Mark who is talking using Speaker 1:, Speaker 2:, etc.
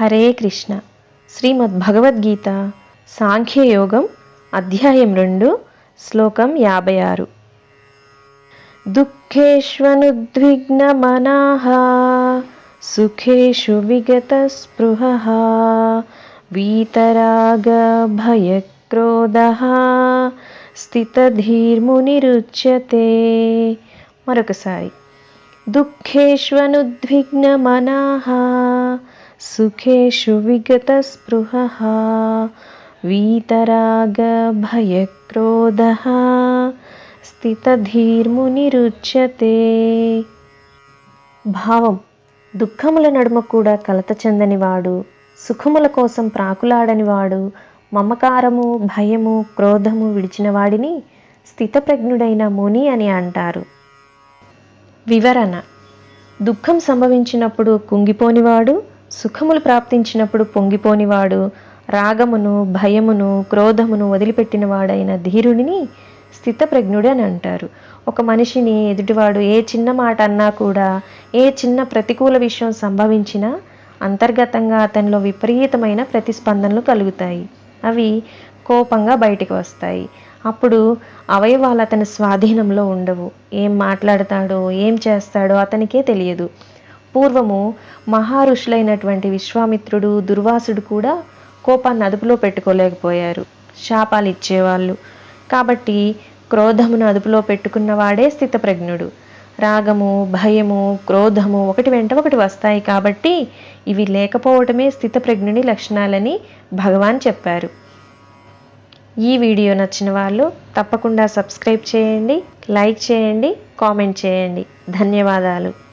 Speaker 1: హరే కృష్ణ. శ్రీమద్ భగవద్గీత సాంఖ్యయోగం అధ్యాయం రెండు శ్లోకం యాభై ఆరు. దుఃఖేష్వనుద్విగ్నమనాః సుఖేషు విగతస్పృహः వీతరాగభయక్రోధः స్థితధీర్మునిరుచ్యతే. మరొకసారి. దుఃఖేష్వనుద్విగ్నమనాః సుఖేషు విగతస్పృహः వీతరాగభయక్రోధः స్థితధీర్మునిరుచ్యతే భావం దుఃఖముల నడుమ కూడా కలత చెందనివాడు సుఖముల కోసం ప్రాకులాడనివాడు మమకారము భయము క్రోధము విడిచిన వాడిని స్థితప్రజ్ఞుడైన ముని అని అంటారు. వివరణ దుఃఖం సంభవించినప్పుడు కుంగిపోనివాడు సుఖములు ప్రాప్తించినప్పుడు పొంగిపోనివాడు రాగమును భయమును క్రోధమును వదిలిపెట్టినవాడైన ధీరుడిని స్థితప్రజ్ఞుడు అని అంటారు. ఒక మనిషిని ఎదుటివాడు ఏ చిన్న మాట అన్నా కూడా ఏ చిన్న ప్రతికూల విషయం సంభవించినా అంతర్గతంగా అతనిలో విపరీతమైన ప్రతిస్పందనలు కలుగుతాయి. అవి కోపంగా బయటికి వస్తాయి. అప్పుడు అవయవాలు అతని స్వాధీనంలో ఉండవు. ఏం మాట్లాడతాడో ఏం చేస్తాడో అతనికే తెలియదు. పూర్వము మహారుషులైనటువంటి విశ్వామిత్రుడు దుర్వాసుడు కూడా కోపాన్ని అదుపులో పెట్టుకోలేకపోయారు. శాపాలు ఇచ్చేవాళ్ళు. కాబట్టి క్రోధమును అదుపులో పెట్టుకున్నవాడే స్థితప్రజ్ఞుడు. రాగము భయము క్రోధము ఒకటి వెంట ఒకటి వస్తాయి కాబట్టి ఇవి లేకపోవటమే స్థితప్రజ్ఞుని లక్షణాలని భగవాన్ చెప్పారు. ఈ వీడియో నచ్చిన వాళ్ళు తప్పకుండా సబ్స్క్రైబ్ చేయండి లైక్ చేయండి కామెంట్ చేయండి. ధన్యవాదాలు.